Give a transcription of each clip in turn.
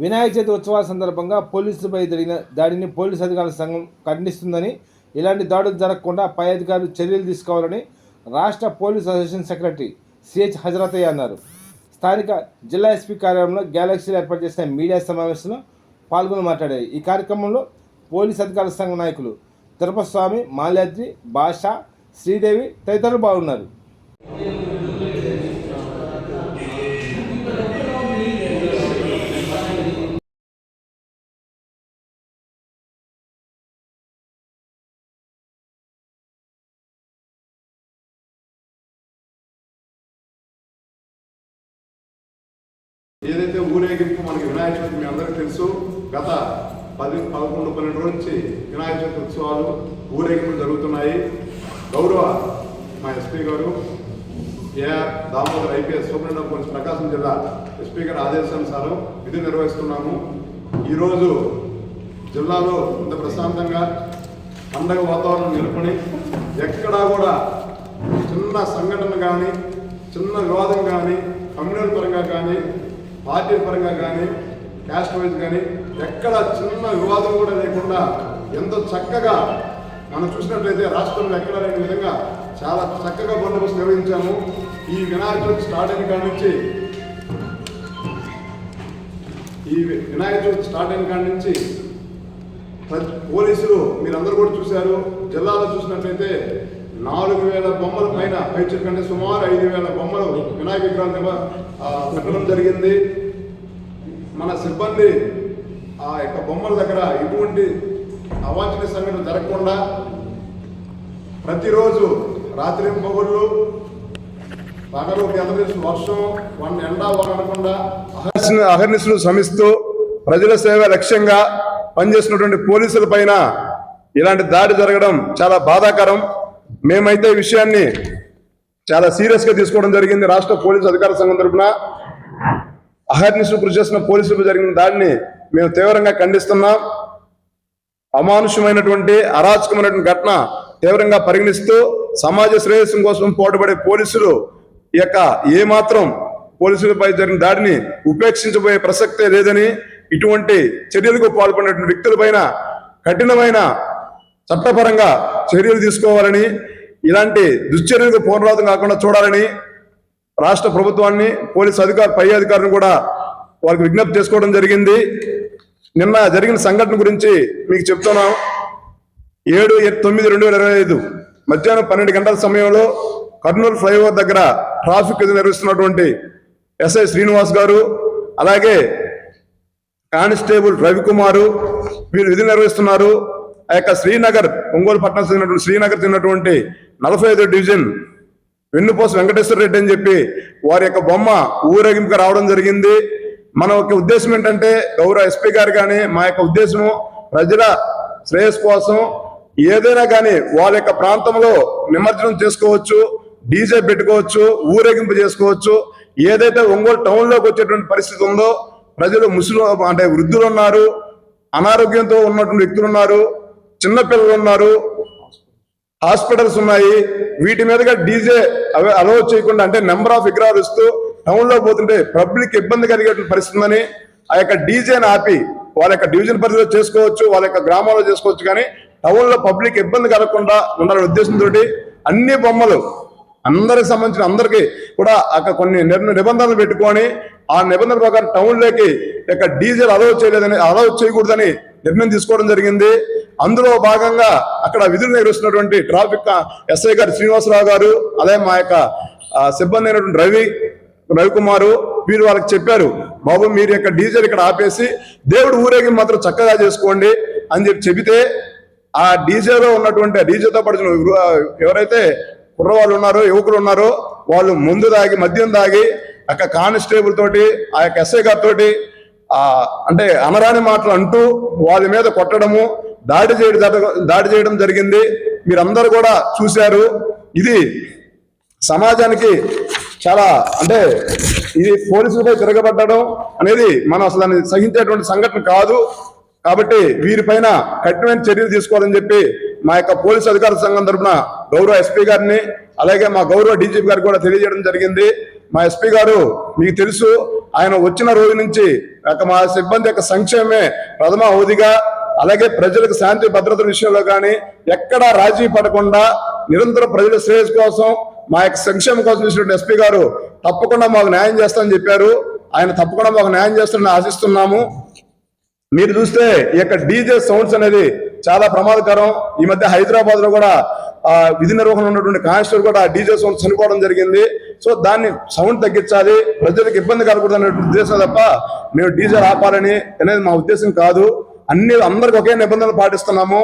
వినాయక చవితి ఉత్సవాల సందర్భంగా పోలీసులపై జరిగిన దాడిని పోలీసు అధికారుల సంఘం ఖండిస్తుందని ఇలాంటి దాడులు జరగకుండా పై అధికారులు చర్యలు తీసుకోవాలని రాష్ట్ర police association secretary CH Hazarathaiah అన్నారు. స్థానిక జిల్లా ఎస్పీ కార్యాలయంలో గ్యాలక్సీలో ఏర్పాటు చేసిన మీడియా సమావేశంలో పాల్గొని మాట్లాడారు. ఈ కార్యక్రమంలో పోలీస్ అధికారుల సంఘ నాయకులు తిరుపతి స్వామి మాల్యాద్రి భాష శ్రీదేవి తదితరులు బాగున్నారు ఏదైతే ఊరేగింపు మనకి వినాయక చవితి మీ అందరికీ తెలుసు గత పది పదకొండు పన్నెండు రోజుల నుంచి వినాయక చవితి ఉత్సవాలు ఊరేగింపులు జరుగుతున్నాయి. గౌరవ మా ఎస్పీ గారు AR Damodar IPS superintendent police Prakasam జిల్లా ఎస్పీ గారి ఆదేశానుసారం విధి నిర్వహిస్తున్నాము. ఈరోజు జిల్లాలో ఇంత ప్రశాంతంగా పండగ వాతావరణం నిలుపుని ఎక్కడా కూడా చిన్న సంఘటన కానీ చిన్న వివాదం కానీ కమ్యూనల్ పరంగా కానీ పార్టీ పరంగా కానీ క్యాస్ట్ వైజ్ కానీ ఎక్కడ చిన్న వివాదం కూడా లేకుండా ఎంతో చక్కగా మనం చూసినట్లయితే రాష్ట్రంలో ఎక్కడ లేని విధంగా చాలా చక్కగా బందోబస్తు నిర్వహించాము. ఈ వినాయక చవితి స్టార్ట్ అయిన కాడి నుంచి ఈ వినాయక చవితి స్టార్ట్ అయిన కాడి నుంచి పోలీసులు మీరందరూ కూడా చూశారు. జిల్లాలో చూసినట్లయితే నాలుగు వేల బొమ్మల పైన పైచర్ కంటే సుమారు ఐదు వేల బొమ్మలు వినాయక విగ్రహాలు పెట్టడం జరిగింది. మన సిబ్బంది ఆ యొక్క బొమ్మల దగ్గర ఎటువంటి అవాంఛనీయ సంఘటన జరగకుండా ప్రతిరోజు రాత్రి పగుళ్ళు పగలు గంటలు వర్షం వన్ ఎండ వాడకుండా అహర్నిశలు శ్రమిస్తూ ప్రజల సేవ లక్ష్యంగా పనిచేసినటువంటి పోలీసుల పైన ఇలాంటి దాడి జరగడం చాలా బాధాకరం. మేమైతే ఈ విషయాన్ని చాలా సీరియస్గా తీసుకోవడం జరిగింది. రాష్ట్ర పోలీసు అధికార సంఘం తరఫున అహర్నిశలు కృషి చేసిన పోలీసులకు జరిగిన దాడిని మేము తీవ్రంగా ఖండిస్తున్నాం. అమానుషమైనటువంటి అరాచకమైనటువంటి ఘటన తీవ్రంగా పరిగణిస్తూ సమాజ శ్రేయస్సు కోసం పోటుపడే పోలీసులు ఈ యొక్క ఏమాత్రం పోలీసులపై జరిగిన దాడిని ఉపేక్షించబోయే ప్రసక్తే లేదని ఇటువంటి చర్యలకు పాల్పడినటువంటి వ్యక్తులపైన కఠినమైన చట్టపరంగా చర్యలు తీసుకోవాలని ఇలాంటి దుశ్చర్యలకు పునరావృతం కాకుండా చూడాలని రాష్ట్ర ప్రభుత్వాన్ని పోలీసు అధికారు పై అధికారులను కూడా వారికి విజ్ఞప్తి చేసుకోవడం జరిగింది. నిన్న జరిగిన సంఘటన గురించి మీకు చెప్తున్నాం. ఏడు తొమ్మిది రెండు వేల ఇరవై ఐదు మధ్యాహ్నం పన్నెండు గంటల సమయంలో కర్నూలు ఫ్లైఓవర్ దగ్గర ట్రాఫిక్ నిర్వహిస్తున్నటువంటి ఎస్ఐ శ్రీనివాస్ గారు అలాగే కానిస్టేబుల్ రవికుమారు వీరు విధులు నిర్వహిస్తున్నారు. ఆ యొక్క శ్రీనగర్ ఒంగోలు పట్టణం చెందినటువంటి శ్రీనగర్ చెందినటువంటి నలభై ఐదో డివిజన్ వెన్నుపోస వెంకటేశ్వర రెడ్డి అని చెప్పి వారి యొక్క బొమ్మ ఊరేగింపుగా రావడం జరిగింది. మన యొక్క ఉద్దేశం ఏంటంటే గౌరవ ఎస్పీ గారు కానీ మా యొక్క ఉద్దేశము ప్రజల శ్రేయస్ కోసం ఏదైనా కానీ వాళ్ళ యొక్క ప్రాంతంలో నిమజ్జనం చేసుకోవచ్చు డీజే పెట్టుకోవచ్చు ఊరేగింపు చేసుకోవచ్చు. ఏదైతే ఒంగోలు టౌన్లోకి వచ్చేటువంటి పరిస్థితి ఉందో ప్రజలు ముసలి అంటే వృద్ధులు ఉన్నారు అనారోగ్యంతో ఉన్నటువంటి వ్యక్తులు ఉన్నారు. చిన్నపిల్లలు ఉన్నారు. హాస్పిటల్స్ ఉన్నాయి. వీటి మీదుగా డీజే అవి అలౌ చేయకుండా అంటే నెంబర్ ఆఫ్ విగ్రహాలు ఇస్తూ టౌన్లో పోతుంటే పబ్లిక్ ఇబ్బంది కలిగేటువంటి పరిస్థితి ఉందని ఆ యొక్క డీజేని ఆపి వాళ్ళ యొక్క డివిజన్ పరిధిలో చేసుకోవచ్చు వాళ్ళ యొక్క గ్రామాల్లో చేసుకోవచ్చు కానీ టౌన్లో పబ్లిక్ ఇబ్బంది కలగకుండా ఉండాలనే ఉద్దేశంతో అన్ని బొమ్మలు అందరికి సంబంధించిన అందరికీ కూడా అక్కడ కొన్ని నిబంధనలు పెట్టుకొని ఆ నిబంధనల ప్రకారం టౌన్లోకి యొక్క డీజిల్ అలౌ చేయలేదని అలౌ చేయకూడదని నిర్ణయం తీసుకోవడం జరిగింది. అందులో భాగంగా అక్కడ విధులు నిర్వహిస్తున్నటువంటి ట్రాఫిక్ ఎస్ఐ గారు శ్రీనివాసరావు గారు అదే మా యొక్క సిబ్బంది అయినటువంటి రవి రవికుమారు వీరు వాళ్ళకి చెప్పారు బాబు మీరు యొక్క డీజిల్ ఇక్కడ ఆపేసి దేవుడు ఊరేగి మాత్రం చక్కగా చేసుకోండి అని చెప్పి చెబితే ఆ డీజేలో ఉన్నటువంటి డీజేతో పడిన ఎవరైతే కుర్రవాళ్ళు ఉన్నారో యువకులు ఉన్నారో వాళ్ళు ముందు దాగి మద్యం దాగి అక్కడ కానిస్టేబుల్ తోటి ఆ యొక్క ఎస్ఐ గారితో అంటే అనరాని మాటలు అంటూ వాళ్ళ మీద కొట్టడము దాడి చేయడం దాడి చేయడం జరిగింది. మీరందరూ కూడా చూశారు. ఇది సమాజానికి చాలా అంటే ఇది పోలీసులపై తిరగబడ్డడం అనేది మనం అసలు దాన్ని సహించేటువంటి సంఘటన కాదు. కాబట్టి వీరిపైన కఠినమైన చర్యలు తీసుకోవాలని చెప్పి మా యొక్క పోలీసు అధికార సంఘం తరఫున గౌరవ ఎస్పీ గారిని అలాగే మా గౌరవ డీజీపీ గారికి కూడా తెలియజేయడం జరిగింది. మా ఎస్పీ గారు మీకు తెలుసు ఆయన వచ్చిన రోజు నుంచి మా సిబ్బంది యొక్క సంక్షేమమే ప్రథమ హోదిగా అలాగే ప్రజలకు శాంతి భద్రత విషయంలో కానీ ఎక్కడా రాజీ పడకుండా నిరంతరం ప్రజల శ్రేయస్ కోసం మా యొక్క సంక్షేమం కోసం చూసినటువంటి ఎస్పీ గారు తప్పకుండా మాకు న్యాయం చేస్తామని చెప్పారు. ఆయన తప్పకుండా మాకు న్యాయం చేస్తారని ఆశిస్తున్నాము. మీరు చూస్తే ఈ యొక్క డీజే సౌండ్స్ అనేది చాలా ప్రమాదకరం. ఈ మధ్య హైదరాబాద్లో కూడా ఆ, విధి నిర్వహణ ఉన్నటువంటి కానిస్టేబుల్ కూడా డీజే సౌండ్ చనిపోవడం జరిగింది. సో దాన్ని సౌండ్ తగ్గించాలి ప్రజలకు ఇబ్బంది కలగకూడదు అనేటువంటి ఉద్దేశం తప్ప మేము డీజే ఆపాలని అనేది మా ఉద్దేశం కాదు. అన్ని అందరికి ఒకే నిబంధనలు పాటిస్తున్నాము.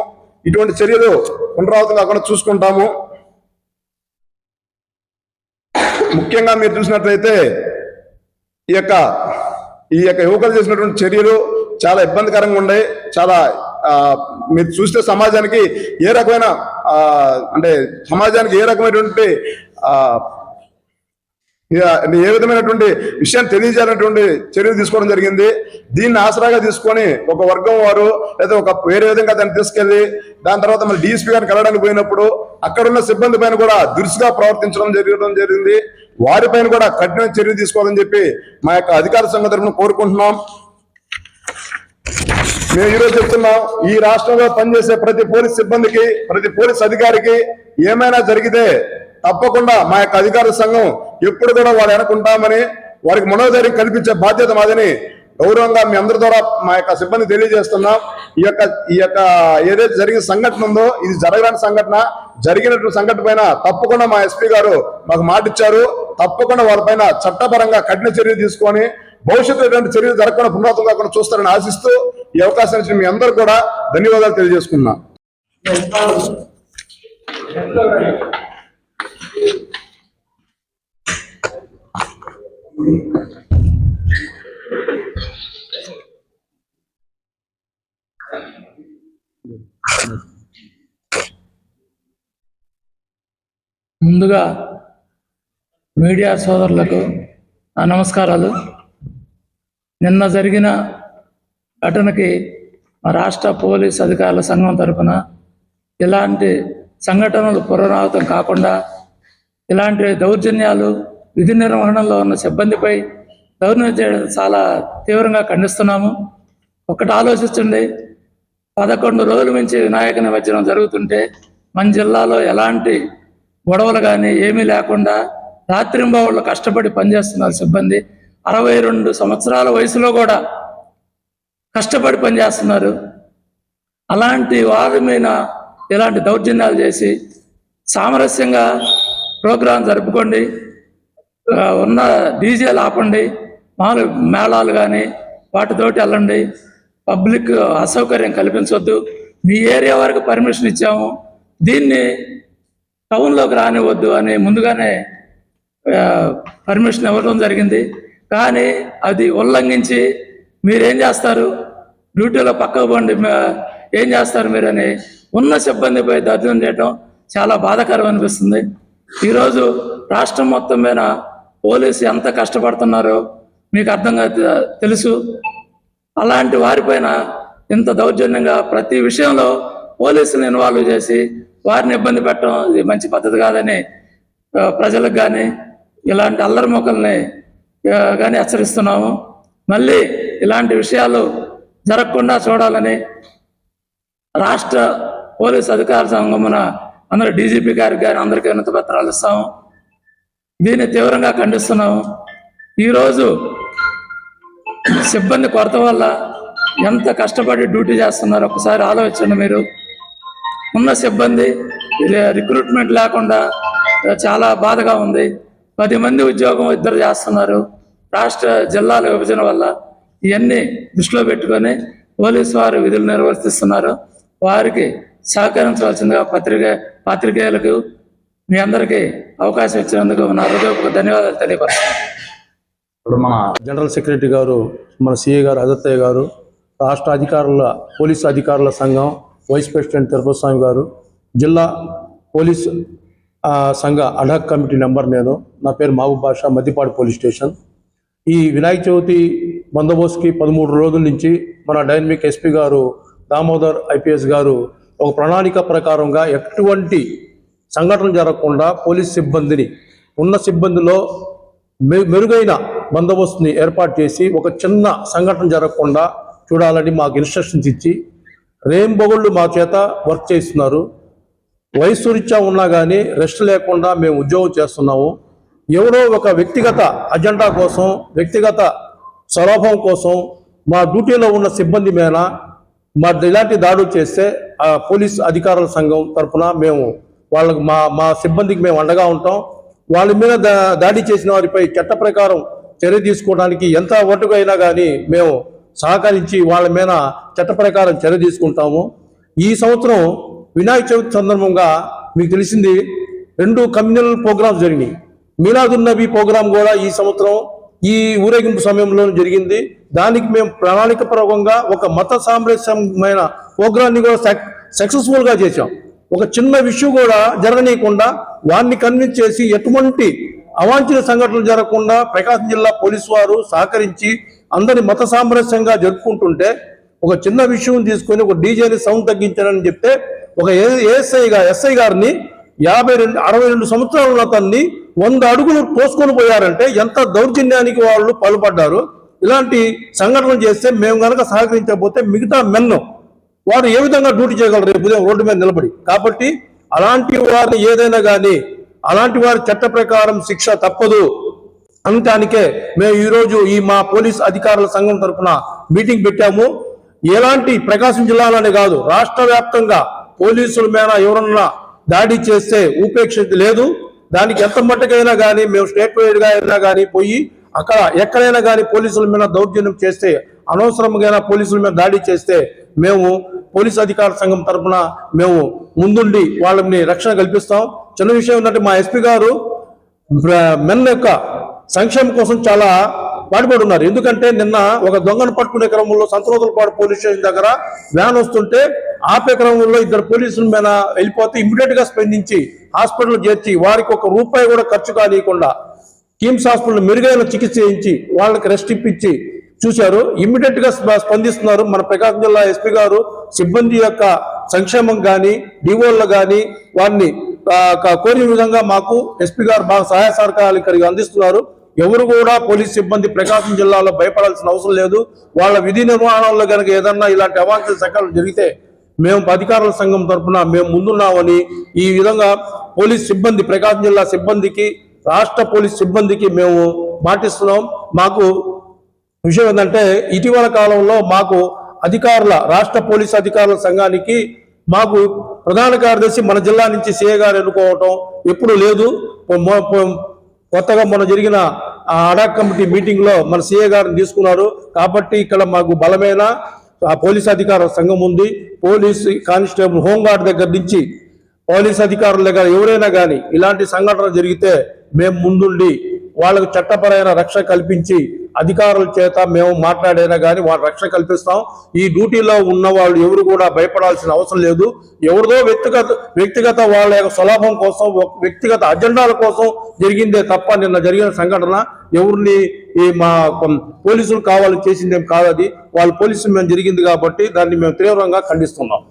ఇటువంటి చర్యలు పునరావృతం కాకుండా చూసుకుంటాము. ముఖ్యంగా మీరు చూసినట్లయితే ఈ యొక్క ఈ యొక్క యువకులు చేసినటువంటి చర్యలు చాలా ఇబ్బందికరంగా ఉన్నాయి చాలా మీరు చూస్తే సమాజానికి ఏ రకమైన అంటే సమాజానికి ఏ రకమైనటువంటి ఏ విధమైనటువంటి విషయాన్ని తెలియజేయాలన్నటువంటి చర్యలు తీసుకోవడం జరిగింది. దీన్ని ఆసరాగా తీసుకొని ఒక వర్గం వారు లేదా ఒక వేరే విధంగా దాన్ని తీసుకెళ్ళి దాని తర్వాత మళ్ళీ డిఎస్పీ గారిని కలవడానికి పోయినప్పుడు అక్కడ ఉన్న సిబ్బంది పైన కూడా దురుసుగా ప్రవర్తించడం జరగడం జరిగింది. వారిపైన కూడా కఠిన చర్య తీసుకోవాలని చెప్పి మా యొక్క అధికార సంఘ తరఫున కోరుకుంటున్నాం. మేము ఈరోజు చెప్తున్నాం ఈ రాష్ట్రంలో పనిచేసే ప్రతి పోలీస్ సిబ్బందికి ప్రతి పోలీస్ అధికారికి ఏమైనా జరిగితే తప్పకుండా మా యొక్క అధికార సంఘం ఎప్పుడు కూడా వాళ్ళు అనుకుంటామని వారికి మనోధైర్యం కల్పించే బాధ్యత మాదని గౌరవంగా మీ అందరి ద్వారా మా యొక్క సిబ్బంది తెలియజేస్తున్నాం. ఈ యొక్క ఈ యొక్క ఏదైతే జరిగిన సంఘటన ఉందో ఇది జరగని సంఘటన జరిగినటువంటి సంఘటన పైన తప్పకుండా మా ఎస్పీ గారు మాకు మాటిచ్చారు. తప్పకుండా వారిపైన చట్టపరంగా కఠిన చర్యలు తీసుకొని భవిష్యత్తు ఎటువంటి చర్యలు జరగకుండా పునరావృతం కాకుండా చూస్తారని ఆశిస్తూ ఈ అవకాశం ఇచ్చిన మీ అందరూ కూడా ధన్యవాదాలు తెలియజేసుకున్నా ముందుగా మీడియా సోదరులకు నా నమస్కారాలు. నిన్న జరిగిన ఘటనకి మా రాష్ట్ర పోలీస్ అధికారుల సంఘం తరఫున ఇలాంటి సంఘటనలు పునరావృతం కాకుండా ఇలాంటి దౌర్జన్యాలు విధి నిర్వహణలో ఉన్న సిబ్బందిపై దౌర్జన్యం చేయడం చాలా తీవ్రంగా ఖండిస్తున్నాము. ఒకటి ఆలోచించండి పదకొండు రోజుల నుంచి వినాయక నిమజ్జనం జరుగుతుంటే మన జిల్లాలో ఎలాంటి గొడవలు కానీ ఏమీ లేకుండా రాత్రింబవళ్ళు కష్టపడి పనిచేస్తున్నారు సిబ్బంది. అరవై రెండు సంవత్సరాల వయసులో కూడా కష్టపడి పనిచేస్తున్నారు. అలాంటి వారి మీద ఇలాంటి దౌర్జన్యాలు చేసి సామరస్యంగా ప్రోగ్రాం జరుపుకోండి. ఉన్న డీజేలు ఆపండి మామూలు మేళాలు కానీ వాటితోటి వెళ్ళండి. పబ్లిక్ అసౌకర్యం కల్పించవద్దు మీ ఏరియా వరకు పర్మిషన్ ఇచ్చాము. దీన్ని టౌన్లోకి రానివద్దు అని ముందుగానే పర్మిషన్ ఇవ్వడం జరిగింది. కానీ అది ఉల్లంఘించి మీరేం చేస్తారు? డ్యూటీలో పక్కకు పోండి ఏం చేస్తారు మీరని ఉన్న సిబ్బందిపై దర్జనం చేయడం చాలా బాధాకరం అనిపిస్తుంది. ఈరోజు రాష్ట్రం మొత్తం మీద పోలీసు ఎంత కష్టపడుతున్నారో మీకు అర్థంగా తె- తెలుసు. అలాంటి వారిపైన ఇంత దౌర్జన్యంగా ప్రతి విషయంలో పోలీసులను ఇన్వాల్వ్ చేసి వారిని ఇబ్బంది పెట్టడం ఇది మంచి పద్ధతి కాదని ప్రజలకు కానీ ఇలాంటి అల్లరి మొక్కల్ని కానీ హెచ్చరిస్తున్నాము. మళ్ళీ ఇలాంటి విషయాలు జరగకుండా చూడాలని రాష్ట్ర పోలీస్ అధికార సంఘమున అందరూ డీజీపీ గారికి కానీ అందరికీ ఉన్నత పత్రాలు ఇస్తాము. దీన్ని తీవ్రంగా ఖండిస్తున్నాము. ఈరోజు సిబ్బంది కొరత వల్ల ఎంత కష్టపడి డ్యూటీ చేస్తున్నారు ఒకసారి ఆలోచించండి మీరు. ఉన్న సిబ్బంది రిక్రూట్మెంట్ లేకుండా చాలా బాధగా ఉంది. పది మంది ఉద్యోగం ఇద్దరు చేస్తున్నారు. రాష్ట్ర జిల్లాల విభజన వల్ల ఇవన్నీ దృష్టిలో పెట్టుకొని పోలీసు వారు విధులు నిర్వర్తిస్తున్నారు. వారికి సహకరించవలసిందిగా పత్రిక పాత్రికేయులకు మీ అందరికీ అవకాశం ఇచ్చినందుకు నా హృదయపూర్వక ధన్యవాదాలు తెలియపరుస్తున్నాను. ఇప్పుడు మన జనరల్ సెక్రటరీ గారు మన సిఏ గారు అదత్తయ్య గారు రాష్ట్ర అధికారుల పోలీస్ అధికారుల సంఘం వైస్ ప్రెసిడెంట్ తిరుపతి స్వామి గారు జిల్లా పోలీస్ సంఘ అడాక్ కమిటీ నెంబర్ నేను నా పేరు మహబూబ్ బాషా మద్దిపాడు పోలీస్ స్టేషన్. ఈ వినాయక చవితి బందోబస్తుకి పదమూడు రోజుల నుంచి మన డైనమిక్ ఎస్పీ గారు దామోదర్ ఐపీఎస్ గారు ఒక ప్రణాళిక ప్రకారంగా ఎటువంటి సంఘటన జరగకుండా పోలీస్ సిబ్బందిని ఉన్న సిబ్బందిలో మె- మెరుగైన బందోబస్తుని ఏర్పాటు చేసి ఒక చిన్న సంఘటన జరగకుండా చూడాలని మాకు ఇన్స్ట్రక్షన్స్ ఇచ్చి రేంబొగుళ్ళు మా చేత వర్క్ చేస్తున్నారు వయసు రీత్యా ఉన్నా కానీ రెస్ట్ లేకుండా మేము ఉద్యోగం చేస్తున్నాము. ఎవరో ఒక వ్యక్తిగత అజెండా కోసం వ్యక్తిగత స్వలాభం కోసం మా డ్యూటీలో ఉన్న సిబ్బంది మీద మా ఇలాంటి దాడులు చేస్తే ఆ పోలీస్ అధికారుల సంఘం తరఫున మేము వాళ్ళకు మా మా సిబ్బందికి మేము అండగా ఉంటాం. వాళ్ళ మీద దా- దాడి చేసిన వారిపై చట్ట ప్రకారం చర్య తీసుకోవడానికి ఎంత ఒటుకు అయినా కానీ మేము సహకరించి వాళ్ళ మీద చట్ట ప్రకారం చర్య తీసుకుంటాము. ఈ సంవత్సరం వినాయక చవితి సందర్భంగా మీకు తెలిసింది రెండు కమ్యూనల్ ప్రోగ్రామ్స్ జరిగినాయి. మీలాదున్ నబీ ప్రోగ్రాం కూడా ఈ సంవత్సరం ఈ ఊరేగింపు సమయంలో జరిగింది. దానికి మేము ప్రణాళికపూర్వకంగా ఒక మత సామరస్యమైన ప్రోగ్రాన్ని కూడా సక్సెస్ఫుల్గా చేసాం చేశాం. ఒక చిన్న విషయం కూడా జరగనీయకుండా వారిని కన్విన్స్ చేసి ఎటువంటి అవాంఛనీయ సంఘటనలు జరగకుండా ప్రకాశం జిల్లా పోలీసు వారు సహకరించి అందరి మత సామరస్యంగా జరుపుకుంటుంటే ఒక చిన్న విషయం తీసుకొని ఒక డీజేని సౌండ్ తగ్గించానని చెప్తే ఒక ఏఎస్ఐగా ఎస్ఐ గారిని యాభై రెండు అరవై రెండు సంవత్సరాల అతన్ని వంద అడుగులు తోసుకొని పోయారంటే ఎంత దౌర్జన్యానికి వాళ్ళు పాల్పడ్డారు. ఇలాంటి సంఘటనలు చేస్తే మేము కనుక సహకరించకపోతే మిగతా మెన్ను వారు ఏ విధంగా డ్యూటీ చేయగలరు? రేపు ఉదయం రోడ్డు మీద నిలబడి. కాబట్టి అలాంటి వారిని ఏదైనా కానీ అలాంటి వారి చట్ట ప్రకారం శిక్ష తప్పదు. అనటానికే మేము ఈరోజు ఈ మా పోలీస్ అధికారుల సంఘం తరఫున మీటింగ్ పెట్టాము. ఎలాంటి ప్రకాశం జిల్లాలోనే కాదు రాష్ట్ర వ్యాప్తంగా పోలీసుల మీద ఎవరన్నా దాడి చేస్తే ఉపేక్ష లేదు. దానికి ఎంత మట్టుకైనా కానీ మేము స్టేట్ వైడ్గా అయినా కానీ పోయి అక్కడ ఎక్కడైనా కానీ పోలీసుల మీద దౌర్జన్యం చేస్తే అనవసరంగా పోలీసుల మీద దాడి చేస్తే మేము పోలీస్ అధికార సంఘం తరపున మేము ముందుండి వాళ్ళని రక్షణ కల్పిస్తాం. చిన్న విషయం ఏంటంటే మా ఎస్పీ గారు మెన్ యొక్క సంక్షేమం కోసం చాలా పాటుపడున్నారు. ఎందుకంటే నిన్న ఒక దొంగను పట్టుకునే క్రమంలో సంతనోదలపాడు పోలీస్ స్టేషన్ దగ్గర వ్యాన్ వస్తుంటే ఆపే క్రమంలో ఇద్దరు పోలీసుల మీద వెళ్ళిపోతే ఇమ్మీడియట్గా స్పందించి హాస్పిటల్ చేర్చి వారికి ఒక రూపాయి కూడా ఖర్చు కానియకుండా కిమ్స్ హాస్పిటల్ మెరుగైన చికిత్స చేయించి వాళ్ళకి రెస్ట్ ఇప్పించి చూశారు. ఇమ్మీడియట్గా స్పందిస్తున్నారు. మన ప్రకాశం జిల్లా ఎస్పీ గారు సిబ్బంది యొక్క సంక్షేమం కానీ డివోళ్ళు కానీ వారిని కోరిన విధంగా మాకు ఎస్పీ గారు బాగా సహాయ సహకారాలు ఇక్కడికి అందిస్తున్నారు. ఎవరు కూడా పోలీస్ సిబ్బంది ప్రకాశం జిల్లాలో భయపడాల్సిన అవసరం లేదు. వాళ్ళ విధి నిర్వహణలో కనుక ఏదన్నా ఇలాంటి అవాంఛనీయ సంఘటనలు జరిగితే మేము అధికారుల సంఘం తరఫున మేము ముందున్నామని ఈ విధంగా పోలీస్ సిబ్బంది ప్రకాశం జిల్లా సిబ్బందికి రాష్ట్ర పోలీస్ సిబ్బందికి మేము మాటిస్తున్నాం. మాకు విషయం ఏంటంటే ఇటీవల కాలంలో మాకు అధికారుల రాష్ట్ర పోలీస్ అధికారుల సంఘానికి మాకు ప్రధాన కార్యదర్శి మన జిల్లా నుంచి సీఏ గారు ఎన్నుకోవటం ఎప్పుడు లేదు. కొత్తగా మొన్న జరిగిన ఆ అడాక్ కమిటీ మీటింగ్లో మన సీఏ గారిని తీసుకున్నారు. కాబట్టి ఇక్కడ మాకు బలమైన ఆ పోలీస్ అధికారుల సంఘం ఉంది. పోలీస్ కానిస్టేబుల్ హోంగార్డ్ దగ్గర నుంచి పోలీస్ అధికారుల దగ్గర ఎవరైనా కానీ ఇలాంటి సంఘటన జరిగితే మేము ముందుండి వాళ్ళకు చట్టపరమైన రక్షణ కల్పించి అధికారుల చేత మేము మాట్లాడైనా కానీ వాళ్ళ రక్షణ కల్పిస్తాం. ఈ డ్యూటీలో ఉన్న వాళ్ళు ఎవరు కూడా భయపడాల్సిన అవసరం లేదు. ఎవరిదో వ్యక్తిగత వ్యక్తిగత వాళ్ళ యొక్క స్వలాభం కోసం వ్యక్తిగత అజెండాల కోసం జరిగిందే తప్ప నిన్న జరిగిన సంఘటన ఎవరిని ఈ మా పోలీసులు కావాలని చేసిందేం కాదు అది. వాళ్ళ పోలీసులు మేము జరిగింది కాబట్టి దాన్ని మేము తీవ్రంగా ఖండిస్తున్నాం.